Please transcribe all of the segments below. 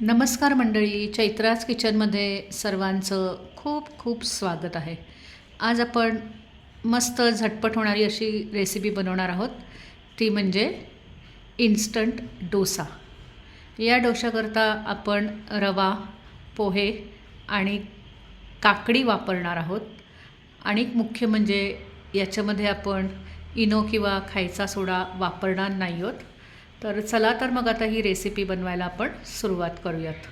नमस्कार मंडळी चैत्राज किचनमध्ये सर्वांचं खूप खूप स्वागत आहे. आज आपण मस्त झटपट होणारी अशी रेसिपी बनवणार आहोत. ती म्हणजे इन्स्टंट डोसा. या डोशाकरता आपण रवा पोहे आणि काकडी वापरणार आहोत. आणि मुख्य म्हणजे याच्यामध्ये आपण इनो किंवा खायचा सोडा वापरणार नाही आहोत. तर चला तर मग आता ही रेसिपी बनवायला आपण सुरुवात करूयात.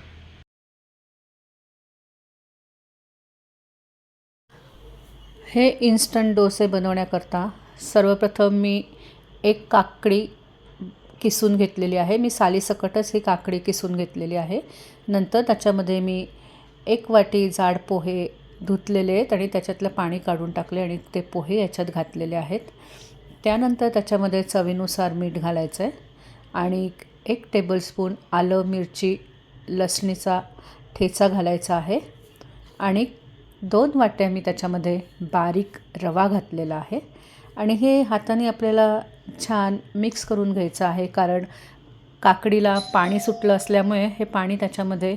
हे इन्स्टंट डोसे बनवण्याकरता सर्वप्रथम मी एक काकडी किसून घेतलेली आहे. मी सालीसकटच ही काकडी किसून घेतलेली आहे. नंतर त्याच्यामध्ये मी एक वाटी जाड पोहे धुतलेले आहेत आणि त्याच्यातलं पाणी काढून टाकले आणि ते पोहे याच्यात घातलेले आहेत. त्यानंतर त्याच्यामध्ये चवीनुसार मीठ घालायचं आहे आणि एक टेबलस्पून आलं मिरची लसणीचा ठेचा घालायचा आहे. आणि दोन वाट्या मी त्याच्यामध्ये बारीक रवा घातलेला आहे. आणि हे हाताने आपल्याला छान मिक्स करून घ्यायचं आहे कारण काकडीला पाणी सुटलं असल्यामुळे हे पाणी त्याच्यामध्ये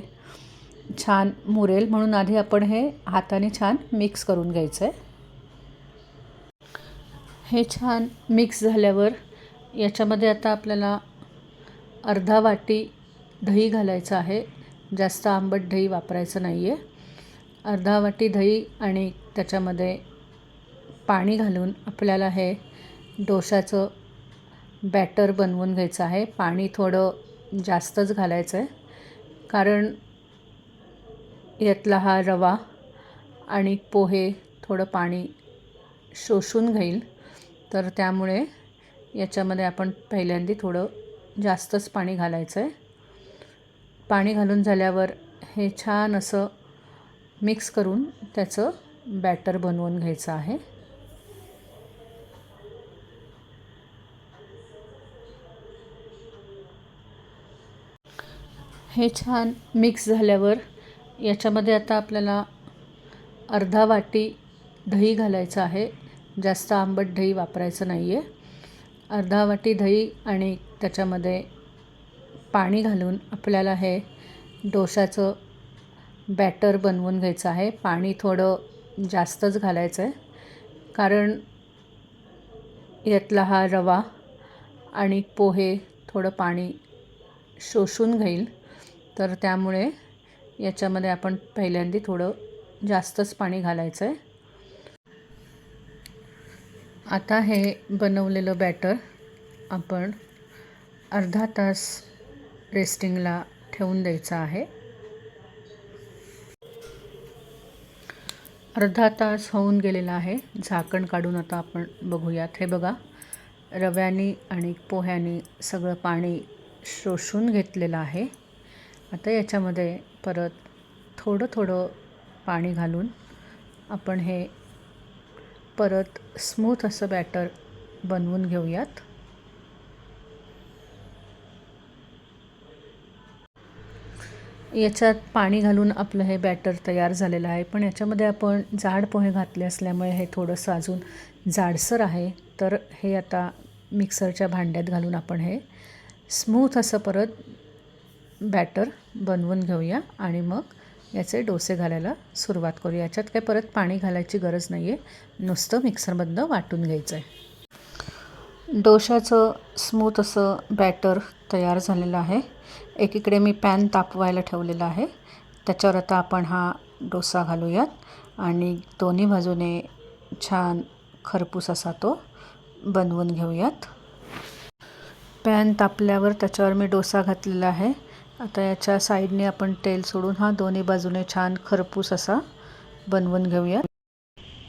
छान मुरेल. म्हणून आधी आपण हे हाताने छान मिक्स करून घ्यायचं आहे हे छान मिक्स झाल्यावर याच्यामध्ये आता आपल्याला अर्धा वाटी दही घालायचं आहे. जास्त आंबट दही वापरायचं नाही आहे अर्धा वाटी दही आणि त्याच्यामध्ये पाणी घालून आपल्याला हे डोशाचं बॅटर बनवून घ्यायचं आहे. पाणी थोडं जास्तच घालायचं आहे कारण यातला हा रवा आणि पोहे थोडं पाणी शोषून घेईल. तर त्यामुळे याच्यामध्ये आपण पहिल्यांदा थोडं जास्तच पाणी घालायचं आहे पाणी घालून झाल्यावर हे छान असं मिक्स करून त्याचं बॅटर बनवून घ्यायचं आहे. हे छान मिक्स झाल्यावर याच्यामध्ये आता आपल्याला अर्धा वाटी दही घालायचं आहे. जास्त आंबट दही वापरायचं नाही आहे अर्धा वाटी दही आणि त्याच्यामध्ये पाणी घालून आपल्याला हे डोशाचं बॅटर बनवून घ्यायचं आहे. पाणी थोडं जास्तच घालायचं आहे. कारण यातला हा रवा आणि पोहे थोडं पाणी शोषून घेईल. तर त्यामुळे याच्यामध्ये आपण पहिल्यांदा थोडं जास्तच पाणी घालायचं आहे. आता हे बनवलेलं बॅटर आपण अर्धा तास रेस्टिंगला ठेवून द्यायचं आहे. अर्धा तास होऊन गेलेला आहे. झाकण काढून आता आपण बघूयात. हे बघा रव्याने आणि पोह्याने सगळं पाणी शोषून घेतलेलं आहे. आता याच्यामध्ये परत थोडं थोडं पाणी घालून आपण हे परत स्मूथ असं बॅटर बनवून घेऊयात. याच्यात पाणी घालून आपलं हे बॅटर तयार झालेलं आहे. पण याच्यामध्ये आपण जाड पोहे घातले असल्यामुळे हे थोडंसं अजून जाडसर आहे. तर हे आता मिक्सरच्या भांड्यात घालून आपण हे स्मूथ असं परत बॅटर बनवून घेऊया. आणि मग याचे डोसे घालायला सुरुवात करू याच्यात काही परत पाणी घालायची गरज नाही आहे नुसतं मिक्सरमधनं वाटून घ्यायचं आहे डोशाचं स्मूथ असं बॅटर तयार झालेलं आहे. एकीकडे मी पॅन तापवायला ठेवलेला आहे. त्याच्यावर आता आपण हा डोसा घालूयात. आणि दोन्ही बाजूने छान खरपूस असा तो बनवून घेऊयात. पॅन तापल्यावर त्याच्यावर मी डोसा घातलेला आहे. आता याच्या साईडने आपण तेल सोडून हा दोन्ही बाजूने छान खरपूस असा बनवून घेऊयात.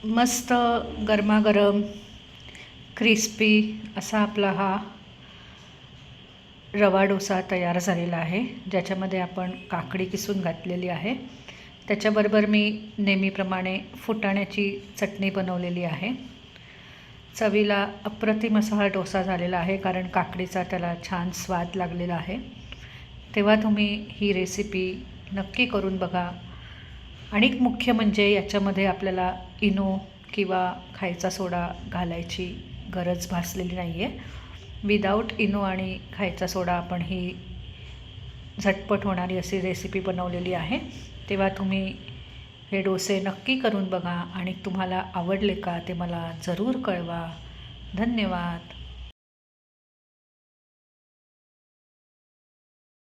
मस्त गरमागरम क्रिस्पी असा आपला हा रवा डोसा तयार झालेला आहे ज्याच्यामध्ये आपण काकडी किसून घातलेली आहे. त्याच्याबरोबर मी नेहमीप्रमाणे फुटाण्याची चटणी बनवलेली आहे. चवीला अप्रतिम असा हा डोसा झालेला आहे कारण काकडीचा त्याला छान स्वाद लागलेला आहे. तेव्हा तुम्ही ही रेसिपी नक्की करून बघा. आणि मुख्य म्हणजे याच्यामध्ये आपल्याला इनो किंवा खायचा सोडा घालायची गरज भासलेली नाही आहे विदाऊट इनो आणि खायचा सोडा आपण ही झटपट होणारी अशी रेसिपी बनवलेली आहे. तेव्हा तुम्ही हे डोसे नक्की करून बघा आणि तुम्हाला आवडले का ते मला जरूर कळवा. धन्यवाद.